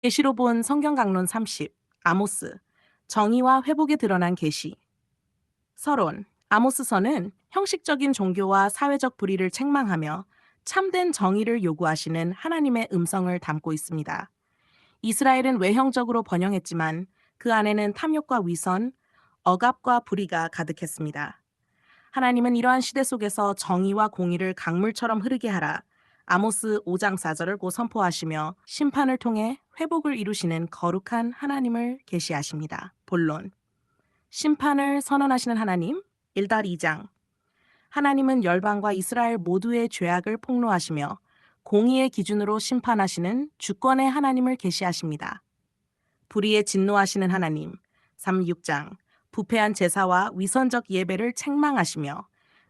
계시로 본 성경 강론 30 아모스 정의와 회복에 드러난 계시 서론 아모스서는 형식적인 종교와 사회적 불의를 책망하며 참된 정의를 요구하시는 하나님의 음성을 담고 있습니다. 이스라엘은 외형적으로 번영했지만 그 안에는 탐욕과 위선, 억압과 불의가 가득했습니다. 하나님은 이러한 시대 속에서 정의와 공의를 강물처럼 흐르게 하라. 아모스 5장 4절을 고 선포하시며 심판을 통해 회복을 이루시는 거룩한 하나님을 계시하십니다. 본론. 심판을 선언하시는 하나님, 1달 2장. 하나님은 열방과 이스라엘 모두의 죄악을 폭로하시며 공의의 기준으로 심판하시는 주권의 하나님을 계시하십니다. 불의에 진노하시는 하나님, 3, 6장. 부패한 제사와 위선적 예배를 책망하시며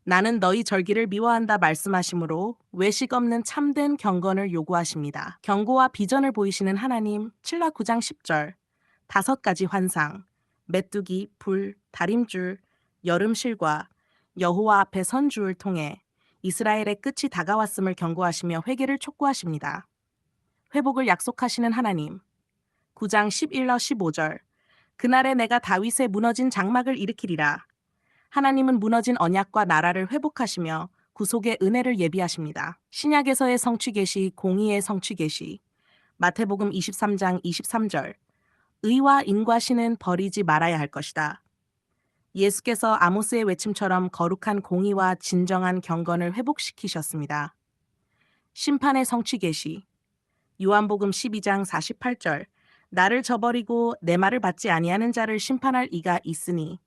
나는 너희 절기를 미워한다 말씀하시므로 외식 없는 참된 경건을 요구하십니다. 경고와 비전을 보이시는 하나님 7라 9장 10절 다섯 가지 환상 메뚜기, 불, 다림줄, 여름실과 여호와 앞에 선주를 통해 이스라엘의 끝이 다가왔음을 경고하시며 회개를 촉구하십니다. 회복을 약속하시는 하나님 9장 11러 15절 그날에 내가 다윗의 무너진 장막을 일으키리라. 하나님은 무너진 언약과 나라를 회복하시며 구속의 은혜를 예비하십니다. 신약에서의 성취 계시, 공의의 성취 계시. 마태복음 23장 23절. 의와 인과 신은 버리지 말아야 할 것이다. 예수께서 아모스의 외침처럼 거룩한 공의와 진정한 경건을 회복시키셨습니다. 심판의 성취 계시. 요한복음 12장 48절. 나를 저버리고 내 말을 받지 아니하는 자를 심판할 이가 있으니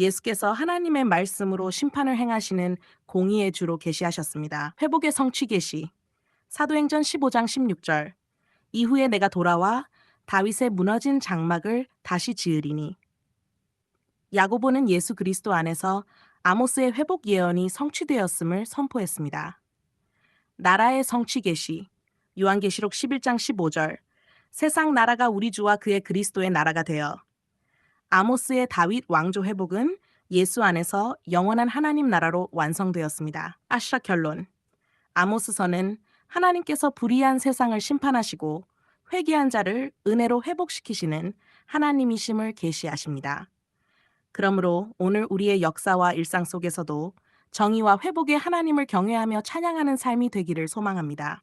예수께서 하나님의 말씀으로 심판을 행하시는 공의의 주로 계시하셨습니다. 회복의 성취 계시. 사도행전 15장 16절. 이후에 내가 돌아와 다윗의 무너진 장막을 다시 지으리니. 야고보는 예수 그리스도 안에서 아모스의 회복 예언이 성취되었음을 선포했습니다. 나라의 성취 계시. 요한계시록 11장 15절. 세상 나라가 우리 주와 그의 그리스도의 나라가 되어 아모스의 다윗 왕조 회복은 예수 안에서 영원한 하나님 나라로 완성되었습니다. 아시라 결론. 아모스서는 하나님께서 불의한 세상을 심판하시고 회개한 자를 은혜로 회복시키시는 하나님이심을 계시하십니다. 그러므로 오늘 우리의 역사와 일상 속에서도 정의와 회복의 하나님을 경외하며 찬양하는 삶이 되기를 소망합니다.